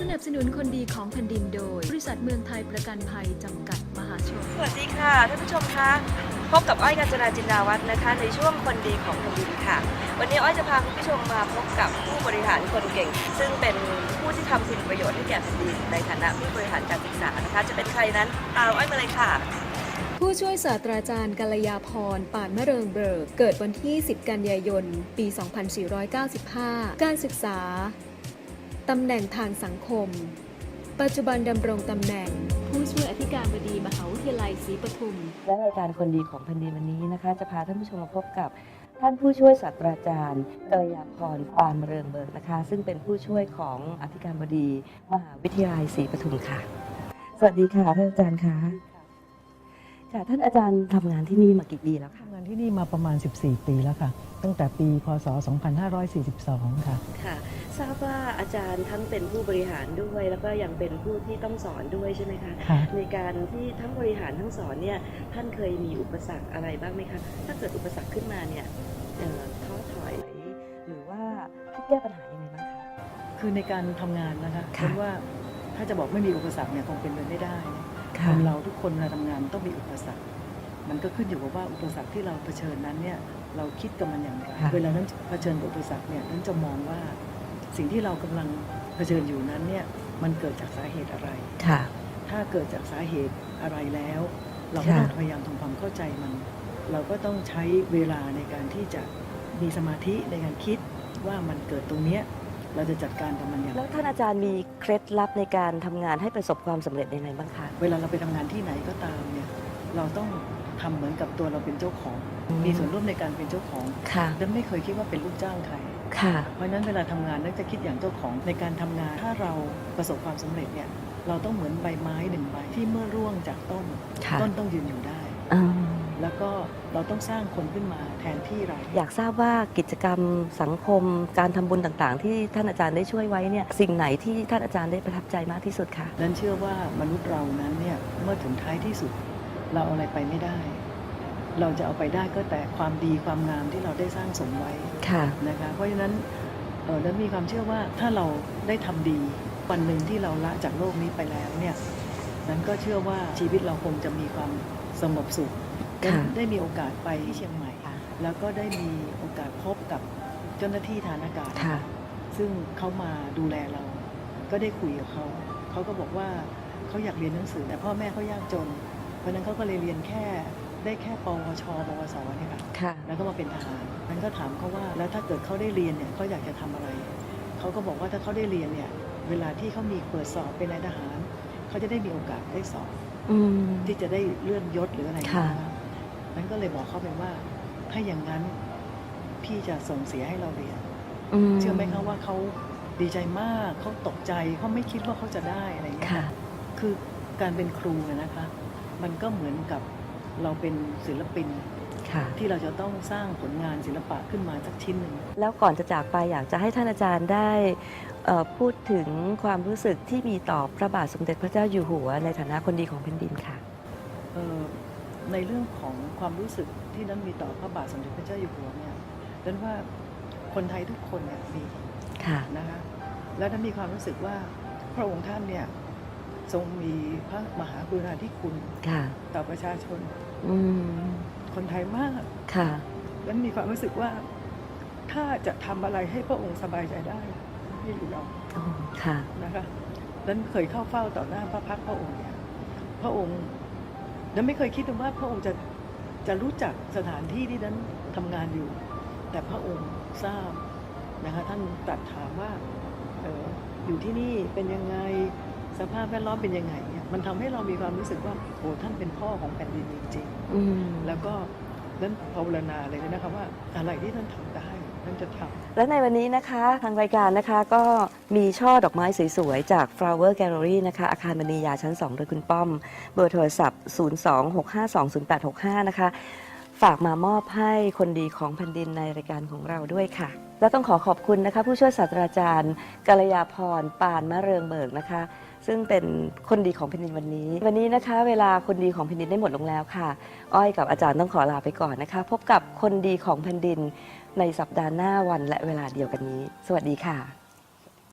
สนับสนุนคนดีของแผ่นดินโดย บริษัทเมืองไทยประกันภัยจำกัดมหาชน สวัสดีค่ะท่านผู้ชมคะพบกับอ้อยกัญจนาจินดาวัฒน์นะคะ ในช่วงคนดีของแผ่นดินค่ะ วันนี้อ้อยจะพาคุณผู้ชมมาพบกับผู้บริหารคนเก่ง ซึ่งเป็นผู้ที่ทำคุณประโยชน์ให้แก่แผ่นดินในฐานะผู้บริหารการศึกษานะคะ จะเป็นใครนั้นตามอ้อยมาเลยค่ะ ผู้ช่วยศาสตราจารย์กัลยาพรป่านมะเริงเบิก เกิดวันที่ 10 กันยายน ปี 2495 การศึกษา ตำแหน่งทางสังคม ปัจจุบันดำรงตำแหน่ง ผู้ช่วยอธิการบดีมหาวิทยาลัยศรีปทุม และรายการคนดีของแผ่นดินวันนี้นะคะ จะพาท่านผู้ชมมาพบกับท่านผู้ช่วยศาสตราจารย์กัลยาพรปานเริงเบิกนะคะ ซึ่งเป็นผู้ช่วยของอธิการบดี มหาวิทยาลัยศรีปทุมค่ะ สวัสดีค่ะท่านอาจารย์คะ ค่ะท่านอาจารย์ทำงานที่นี่มากี่ปีแล้วคะทำงานที่นี่มาประมาณ 14 ปีแล้วค่ะ ตั้งแต่ปี พศ 2542 ค่ะ ค่ะ ทราบว่าอาจารย์ทั้งเป็นผู้บริหารด้วยแล้วก็ยังเป็นผู้ที่ต้องสอนด้วยใช่ไหมคะ ค่ะ ในการที่ทั้งบริหารทั้งสอนเนี่ยท่านเคยมีอุปสรรคอะไรบ้างไหมคะ ถ้าเกิดอุปสรรคขึ้นมาเนี่ยเอ่อท้อถอยหรือว่าคิดแก้ปัญหายังไงบ้างคะ คือในการทำงานนะคะค่ะเพราะว่าถ้าจะบอกไม่มีอุปสรรคเนี่ยคงเป็นไปไม่ได้นะ คค่ะนเราทุกคนเวลาทำงานต้องมีอุปสรรค มันก็ขึ้นอยู่กับว่าอุปสรรคที่เราเผชิญนั้นเนี่ยเราคิดกับมันอย่างไรค่ะเวลานั้นเผชิญกับอุปสรรคเนี่ยนั้นจะมองว่าสิ่งที่เรากำลังเผชิญอยู่นั้นเนี่ยมันเกิดจากสาเหตุอะไรค่ะถ้าเกิดจากสาเหตุอะไรแล้ว เราก็ค่ะต้องพยายามทำความเข้าใจมัน เราก็ต้องใช้เวลาในการที่จะมีสมาธิในการคิดว่ามันเกิดตรงเนี้ย เราจะจัดการกับมันอย่างไรแล้วท่านอาจารย์มีเคล็ดลับในการทำงานให้ประสบความสำเร็จยังไงบ้างคะเวลาเราไปทำงานที่ไหนก็ตามเนี่ยเราต้องทำเหมือนกับตัวเราเป็นเจ้าของ มีส่วนร่วมในการเป็นเจ้าของค่ะดันไม่เคยคิดว่าเป็นลูกจ้างใคร ค่ะ เพราะฉะนั้นเวลาทำงานนักจะคิดอย่างเจ้าของในการทำงาน ถ้าเราประสบความสำเร็จเนี่ยเราต้องเหมือนใบไม้หนึ่งใบที่เมื่อร่วงจากต้น ค่ะต้นต้องยืนอยู่ได้ อืม แล้วก็เราต้องสร้างคนขึ้นมาแทนที่เรา อยากทราบว่ากิจกรรมสังคม การทำบุญต่างๆ ที่ท่านอาจารย์ได้ช่วยไว้เนี่ยสิ่งไหนที่ท่านอาจารย์ได้ประทับใจมากที่สุดคะนั้นเชื่อว่ามนุษย์เรานั้นเนี่ยเมื่อถึงท้ายที่สุด เราเอาอะไรไปไม่ได้ เราจะเอาไปได้ก็แต่ความดีความงามที่เราได้สร้างสมไว้ค่ะนะคะเพราะฉะนั้นเออนั้นมีความเชื่อว่าถ้าเราได้ทำดีวันหนึ่งที่เราละจากโลกนี้ไปแล้วเนี่ยนั้นก็เชื่อว่าชีวิตเราคงจะมีความสงบสุขค่ะ ได้มีโอกาสไปที่เชียงใหม่ แล้วก็ได้มีโอกาสพบกับเจ้าหน้าที่ฐานอากาศค่ะซึ่งเขามาดูแลเรา ก็ได้คุยกับเขาเขาก็บอกว่าเขาอยากเรียนหนังสือ แต่พ่อแม่เขายากจน เพราะฉะนั้นเขาก็เลยเรียนแค่ได้แค่ปวชปวสเนี่ยค่ะค่ะแล้วก็มาเป็นทหารมันก็ถามเขาว่าแล้วถ้าเกิดเขาได้เรียนเนี่ยเขาอยากจะทำอะไรเขาก็บอกว่าถ้าเขาได้เรียนเนี่ยเวลาที่เขามีเปิดสอบเป็นนายทหารเขาจะได้มีโอกาสได้สอบอืมที่จะได้เลื่อนยศหรืออะไรอย่างค่ะเงี้ย นะคะนั้นก็เลยบอกเขาไปว่า ถ้าอย่างนั้นพี่จะส่งเสียให้เราเรียน เชื่อไหมคะว่าเขาดีใจมากเขาตกใจเขาไม่คิดว่าเขาจะได้อะไรอย่างเงี้ยค่ะคือการเป็นครูน่ะนะคะ มันก็เหมือนกับเราเป็นศิลปินค่ะที่เราจะต้องสร้างผลงานศิลปะขึ้นมาสักชิ้นหนึ่งแล้วก่อนจะจากไปอยากจะให้ท่านอาจารย์ได้เอ่อพูดถึงความรู้สึกที่มีต่อพระบาทสมเด็จพระเจ้าอยู่หัว ในฐานะคนดีของแผ่นดินค่ะเอ่อ ในเรื่องของความรู้สึกที่นั้นมีต่อพระบาทสมเด็จพระเจ้าอยู่หัวเนี่ยนั้นว่าคนไทยทุกคนเนี่ยมีค่ะนะคะแล้วนั้นมีความรู้สึกว่าพระองค์ท่านเนี่ยทรงมีพระมหากรุณาธิคุณค่ะต่อประชาชนอืมคนไทยมากค่ะแล้วมีความรู้สึกว่าถ้าจะทำอะไรให้พระองค์สบายใจได้ให้อยู่ยอมอ๋อค่ะนะคะนั้นเคยเข้าเฝ้าต่อหน้าพระพักตร์พระองค์เนี่ยพระองค์ นั้นไม่เคยคิดว่าพระองค์จะจะรู้จักสถานที่ที่นั้นทำงานอยู่ แต่พระองค์ทราบนะคะท่านตรัสถามว่าเอออยู่ที่นี่เป็นยังไงสภาพแวดล้อมเป็นยังไงเนี่ยมันทำให้เรามีความรู้สึกว่าโอ้ท่านเป็นพ่อของแผ่นดินจริงๆอืมแล้วก็นั้นภาวนาเลยนะคะว่าอะไรที่ท่านทำได้ ท่านจะทำและในวันนี้นะคะทางรายการนะคะก็มีช่อดอกไม้สวยๆ จาก Flower Gallery นะคะ อาคารมณียาชั้น 2 โดยคุณป้อม เบอร์โทรศัพท์ 026520865 นะคะ ฝากมามอบให้คนดีของแผ่นดินในรายการของเราด้วยค่ะ และต้องขอขอบคุณนะคะ ผู้ช่วยศาสตราจารย์กัลยาพรปานมะเริงเบิกนะคะ ซึ่งเป็นคนดีของแผ่นดินวันนี้ วันนี้นะคะ เวลาคนดีของแผ่นดินได้หมดลงแล้วค่ะ อ้อยกับอาจารย์ต้องขอลาไปก่อนนะคะ พบกับคนดีของแผ่นดินในสัปดาห์หน้าวันและเวลาเดียวกันนี้ สวัสดีค่ะ